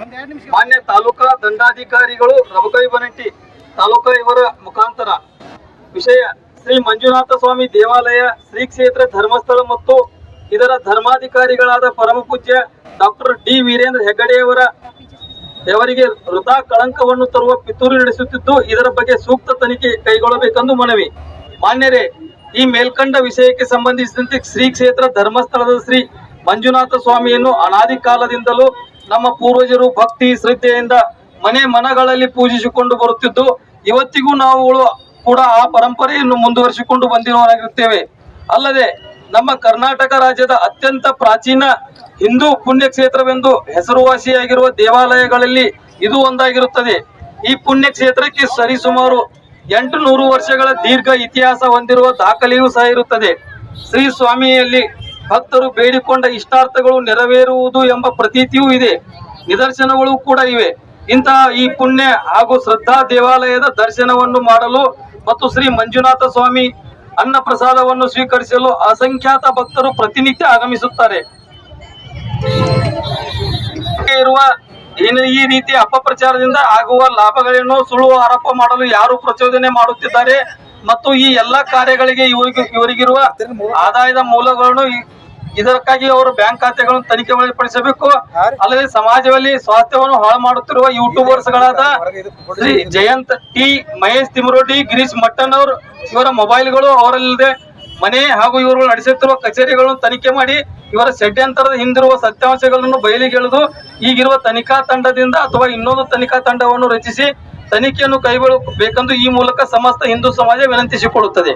ಮಾನ್ಯ ತಾಲೂಕಾ ದಂಡಾಧಿಕಾರಿಗಳು ರಬಕೈ ಬನಟ್ಟಿ ತಾಲೂಕಾ ಇವರ ಮುಖಾಂತರ ವಿಷಯ ಶ್ರೀ ಮಂಜುನಾಥ ಸ್ವಾಮಿ ದೇವಾಲಯ, ಶ್ರೀ ಕ್ಷೇತ್ರ ಧರ್ಮಸ್ಥಳ ಮತ್ತು ಇದರ ಧರ್ಮಾಧಿಕಾರಿಗಳಾದ ಪರಮ ಪೂಜ್ಯ ಡಾಕ್ಟರ್ ಡಿ ವೀರೇಂದ್ರ ಹೆಗ್ಗಡೆಯವರ ದೇವರಿಗೆ ವೃಥಾ ಕಳಂಕವನ್ನು ತರುವ ಪಿತೂರಿ ನಡೆಸುತ್ತಿದ್ದು, ಇದರ ಬಗ್ಗೆ ಸೂಕ್ತ ತನಿಖೆ ಕೈಗೊಳ್ಳಬೇಕೆಂದು ಮನವಿ. ಮಾನ್ಯರೇ, ಈ ಮೇಲ್ಕಂಡ ವಿಷಯಕ್ಕೆ ಸಂಬಂಧಿಸಿದಂತೆ ಶ್ರೀ ಕ್ಷೇತ್ರ ಧರ್ಮಸ್ಥಳದ ಶ್ರೀ ಮಂಜುನಾಥ ಸ್ವಾಮಿಯನ್ನು ಅನಾದಿ ಕಾಲದಿಂದಲೂ ನಮ್ಮ ಪೂರ್ವಜರು ಭಕ್ತಿ ಶ್ರದ್ಧೆಯಿಂದ ಮನೆ ಮನಗಳಲ್ಲಿ ಪೂಜಿಸಿಕೊಂಡು ಬರುತ್ತಿದ್ದು, ಇವತ್ತಿಗೂ ನಾವುಗಳು ಕೂಡ ಆ ಪರಂಪರೆಯನ್ನು ಮುಂದುವರಿಸಿಕೊಂಡು ಬಂದಿರುವವರಾಗಿರುತ್ತೇವೆ. ಅಲ್ಲದೆ ನಮ್ಮ ಕರ್ನಾಟಕ ರಾಜ್ಯದ ಅತ್ಯಂತ ಪ್ರಾಚೀನ ಹಿಂದೂ ಪುಣ್ಯಕ್ಷೇತ್ರವೆಂದು ಹೆಸರುವಾಸಿಯಾಗಿರುವ ದೇವಾಲಯಗಳಲ್ಲಿ ಇದು ಒಂದಾಗಿರುತ್ತದೆ. ಈ ಪುಣ್ಯಕ್ಷೇತ್ರಕ್ಕೆ ಸರಿಸುಮಾರು ಎಂಟು ನೂರು ವರ್ಷಗಳ ದೀರ್ಘ ಇತಿಹಾಸ ಹೊಂದಿರುವ ದಾಖಲೆಯೂ ಸಹ ಇರುತ್ತದೆ. ಶ್ರೀ ಸ್ವಾಮಿಯಲ್ಲಿ ಭಕ್ತರು ಬೇಡಿಕೊಂಡ ಇಷ್ಟಾರ್ಥಗಳು ನೆರವೇರುವುದು ಎಂಬ ಪ್ರತೀತಿಯೂ ಇದೆ. ನಿದರ್ಶನಗಳು ಕೂಡ ಇವೆ. ಇಂತಹ ಈ ಪುಣ್ಯ ಹಾಗೂ ಶ್ರದ್ಧಾ ದೇವಾಲಯದ ದರ್ಶನವನ್ನು ಮಾಡಲು ಮತ್ತು ಶ್ರೀ ಮಂಜುನಾಥ ಸ್ವಾಮಿ ಅನ್ನ ಪ್ರಸಾದವನ್ನು ಸ್ವೀಕರಿಸಲು ಅಸಂಖ್ಯಾತ ಭಕ್ತರು ಪ್ರತಿನಿತ್ಯ ಆಗಮಿಸುತ್ತಾರೆ. ಇರುವ ಈ ರೀತಿ ಅಪಪ್ರಚಾರದಿಂದ ಆಗುವ ಲಾಭಗಳನ್ನು ಸುಳ್ಳು ಆರೋಪ ಮಾಡಲು ಯಾರು ಪ್ರಚೋದನೆ ಮಾಡುತ್ತಿದ್ದಾರೆ ಮತ್ತು ಈ ಎಲ್ಲಾ ಕಾರ್ಯಗಳಿಗೆ ಇವರಿಗೆ ಇವರಿಗಿರುವ ಆದಾಯದ ಮೂಲಗಳನ್ನು ಇದಕ್ಕಾಗಿ ಅವರು ಬ್ಯಾಂಕ್ ಖಾತೆಗಳನ್ನು ತನಿಖೆ ಒಳಪಡಿಸಬೇಕು. ಅಲ್ಲದೆ ಸಮಾಜದಲ್ಲಿ ಸ್ವಾಸ್ಥ್ಯವನ್ನು ಹಾಳು ಮಾಡುತ್ತಿರುವ ಯೂಟ್ಯೂಬರ್ಸ್ ಗಳಾದ ಶ್ರೀ ಜಯಂತ್ ಟಿ ಮಹೇಶ್ ತಿಮರೋಡಿ ಗಿರೀಶ್ ಮಟ್ಟನ್ ಅವರು ಇವರ ಮೊಬೈಲ್ಗಳು ಅವರಲ್ಲದೆ. ಮನೆ ಹಾಗೂ ಇವರು ನಡೆಸುತ್ತಿರುವ ಕಚೇರಿಗಳನ್ನು ತನಿಖೆ ಮಾಡಿ ಇವರ ಷಡ್ಯಂತರದ ಹಿಂದಿರುವ ಸತ್ಯಾಂಶಗಳನ್ನು ಬಯಲಿಗೆಳೆದು ಈಗಿರುವ ತನಿಖಾ ತಂಡದಿಂದ ಅಥವಾ ಇನ್ನೊಂದು ತನಿಖಾ ತಂಡವನ್ನು ರಚಿಸಿ ತನಿಖೆಯನ್ನು ಕೈಗೊಳ್ಳಬೇಕೆಂದು ಈ ಮೂಲಕ ಸಮಸ್ತ ಹಿಂದೂ ಸಮಾಜ ವಿನಂತಿಸಿಕೊಳ್ಳುತ್ತದೆ.